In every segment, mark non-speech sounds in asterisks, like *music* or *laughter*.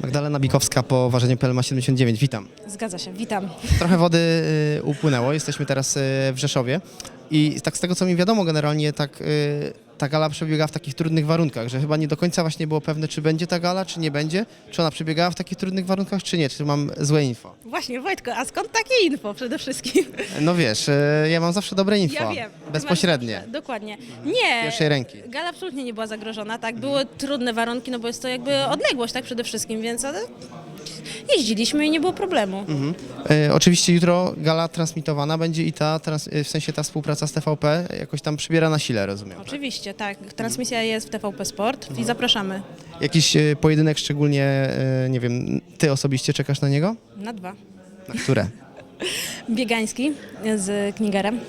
Magdalena Bikowska po ważeniu PLMA 79. Witam. Zgadza się, witam. *laughs* Trochę wody y, upłynęło, jesteśmy teraz y, w Rzeszowie i tak z tego co mi wiadomo generalnie tak y, ta gala przebiegała w takich trudnych warunkach, że chyba nie do końca właśnie było pewne czy będzie ta gala, czy nie będzie, czy ona przebiegała w takich trudnych warunkach, czy nie, czy mam złe info. Właśnie, Wojtko, a skąd takie info przede wszystkim? No wiesz, y, ja mam zawsze dobre info, Ja wiem. bezpośrednie, masz- Dokładnie. Nie. pierwszej ręki. Gala absolutnie nie była zagrożona, tak? Były trudne warunki, no bo jest to jakby odległość, tak? Przede wszystkim, więc ale jeździliśmy i nie było problemu. Y, Oczywiście jutro gala transmitowana będzie i ta, trans, y, w sensie ta współpraca z TVP jakoś tam przybiera na sile, rozumiem. Oczywiście, tak. Transmisja jest w TVP Sport i zapraszamy Jakiś y, pojedynek szczególnie, y, nie wiem, ty osobiście czekasz na niego? na dwa. Na które? *laughs* Biegański z Knigerem,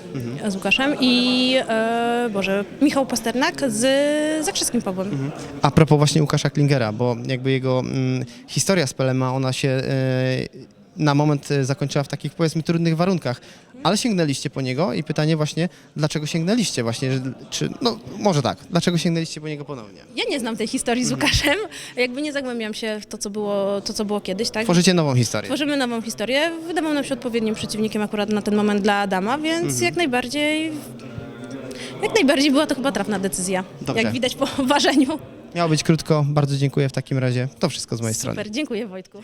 z Łukaszem i, e, Boże, Michał Pasternak z Zakrzyskim Pawłem. A propos właśnie Łukasza Klingera, bo jakby jego mm, historia z Pelema, ona się e, na moment e, zakończyła w takich powiedzmy trudnych warunkach, ale sięgnęliście po niego i pytanie właśnie, dlaczego sięgnęliście właśnie, że, czy, no może tak, dlaczego sięgnęliście po niego ponownie? Ja nie znam tej historii z Łukaszem, jakby nie zagłębiam się w to, co było, to, co było kiedyś, tak? Tworzycie nową historię. Tworzymy nową historię. Wydawał nam się odpowiednim przeciwnikiem akurat na ten moment dla Adama, więc jak najbardziej. Jak najbardziej była to chyba trafna decyzja. Dobrze. Jak widać po *laughs* ważeniu. Miało być krótko, bardzo dziękuję w takim razie. To wszystko z mojej strony. Super, dziękuję Wojtku.